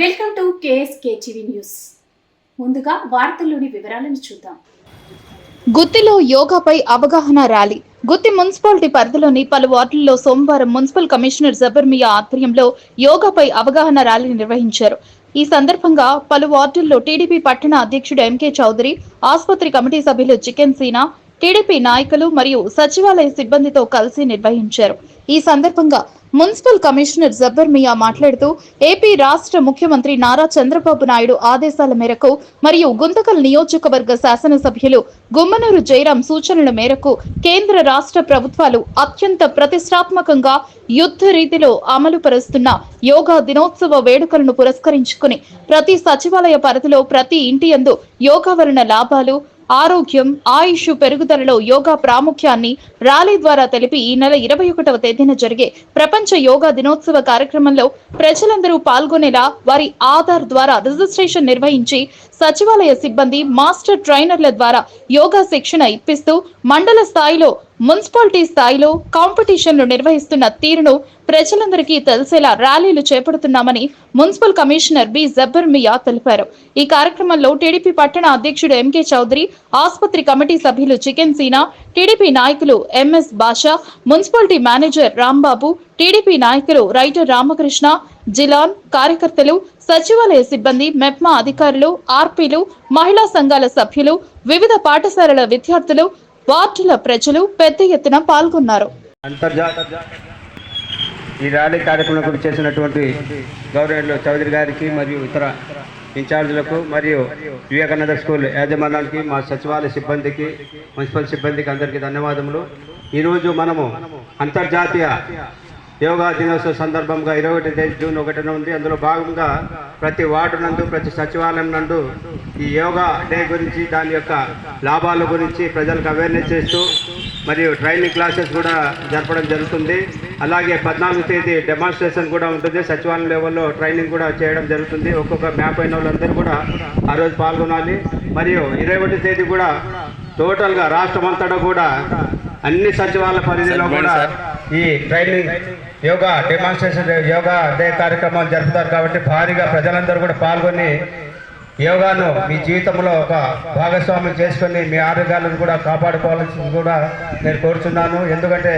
Welcome to KSK TV news. ముందుగా వార్తల్లోని వివరాలను చూద్దాం. గుత్తిలో యోగాపై అవగాహన ర్యాలీ. గుత్తి మున్సిపాలిటీ పరిధిలోని పలు వార్డుల్లో సోమవారం మున్సిపల్ కమిషనర్ జబర్మియా ఆధ్వర్యంలో యోగాపై అవగాహన ర్యాలీ నిర్వహించారు. ఈ సందర్భంగా పలు వార్డుల్లో టీడీపీ పట్టణ అధ్యక్షుడు ఎంకే చౌదరి ఆసుపత్రి కమిటీ సభ్యులు చికెన్ సీనా టీడీపీ నాయకులు మరియు సచివాలయ సిబ్బందితో కలిసి నిర్వహించారు. ఈ సందర్భంగా మున్సిపల్ కమిషనర్ జబ్బర్ మియా మాట్లాడుతూ ఏపీ రాష్ట్ర ముఖ్యమంత్రి నారా చంద్రబాబు నాయుడు ఆదేశాల మేరకు మరియు గుంతకల్ నియోజకవర్గ శాసనసభ్యులు గుమ్మనూరు జయరాం సూచనల మేరకు కేంద్ర రాష్ట్ర ప్రభుత్వాలు అత్యంత ప్రతిష్టాత్మకంగా యుద్ధ రీతిలో అమలు పరుస్తున్న యోగా దినోత్సవ వేడుకలను పురస్కరించుకుని ప్రతి సచివాలయ పరిధిలో ప్రతి ఇంటి యందు యోగా వలన లాభాలు ఆరోగ్యం ఆయుష్ పెరుగుదలలో యోగా ప్రాముఖ్యాన్ని ర్యాలీ ద్వారా తెలిపి ఈ నెల ఇరవై ఒకటవ తేదీన జరిగే ప్రపంచ యోగా దినోత్సవ కార్యక్రమంలో ప్రజలందరూ పాల్గొనేలా వారి ఆధార్ ద్వారా రిజిస్ట్రేషన్ నిర్వహించి సచివాలయ సిబ్బంది మాస్టర్ ట్రైనర్ల ద్వారా యోగా శిక్షణ ఇప్పిస్తూ మండల స్థాయిలో మున్సిపాలిటీ స్థాయిలో కాంపిటీషన్లు నిర్వహిస్తున్న తీరును ప్రజలందరికీ తెలిసేలా ర్యాలీలు చేపడుతున్నామని municipal commissioner B Jabbar Miya తెలిపారు. ఈ కార్యక్రమంలో టీడీపీ పట్టణ అధ్యక్షుడు ఎంకే చౌదరి ఆసుపత్రి కమిటీ సభ్యులు చికెన్ సీనా టీడీపీ నాయకులు MS Basha municipality manager Rambabu TDP నాయకులు రైటర్ రామకృష్ణ జిలాన్ కార్యకర్తలు సచివాలయ సిబ్బంది మెప్మా అధికారులు ఆర్పీలు మహిళా సంఘాల సభ్యులు వివిధ పాఠశాలల విద్యార్థులు వార్డుల ప్రజలు పెద్ద ఎత్తున పాల్గొన్నారు. ఈ ర్యాలీ కార్యక్రమం చేసినటువంటి గవర్నర్లు చౌదరి గారికి మరియు ఇతర ఇన్ఛార్జీలకు మరియు వివేకానంద స్కూల్ యాజమాన్యానికి మా సచివాలయ సిబ్బందికి మున్సిపల్ సిబ్బందికి అందరికీ ధన్యవాదములు. ఈరోజు మనము అంతర్జాతీయ యోగా దినోత్సవ సందర్భంగా ఇరవై ఒకటి తేదీ జూన్ ఒకటిన ఉంది. అందులో భాగంగా ప్రతి వార్డు నందు ప్రతి సచివాలయం నందు ఈ యోగా డే గురించి దాని యొక్క లాభాల గురించి ప్రజలకు అవేర్నెస్ చేస్తూ మరియు ట్రైనింగ్ క్లాసెస్ కూడా జరపడం జరుగుతుంది. అలాగే పద్నాలుగు తేదీ డెమాన్స్ట్రేషన్ కూడా ఉంటుంది. సచివాలయం లెవెల్లో ట్రైనింగ్ కూడా చేయడం జరుగుతుంది. ఒక్కొక్క మ్యాప్ అయిన వాళ్ళందరూ కూడా ఆ రోజు పాల్గొనాలి. మరియు ఇరవై ఒకటి తేదీ కూడా టోటల్గా రాష్ట్రం అంతటా కూడా అన్ని సచివాలయ పరిధిలో కూడా ఈ training yoga demonstration yoga day కార్యక్రమం జరుపుతారు కాబట్టి భారీగా ప్రజలందరూ కూడా పాల్గొని యోగాను మీ జీవితంలో ఒక భాగస్వామ్యం చేసుకొని మీ ఆరోగ్యాలను కూడా కాపాడుకోవాల్సింది కూడా నేను కోరుచున్నాను. ఎందుకంటే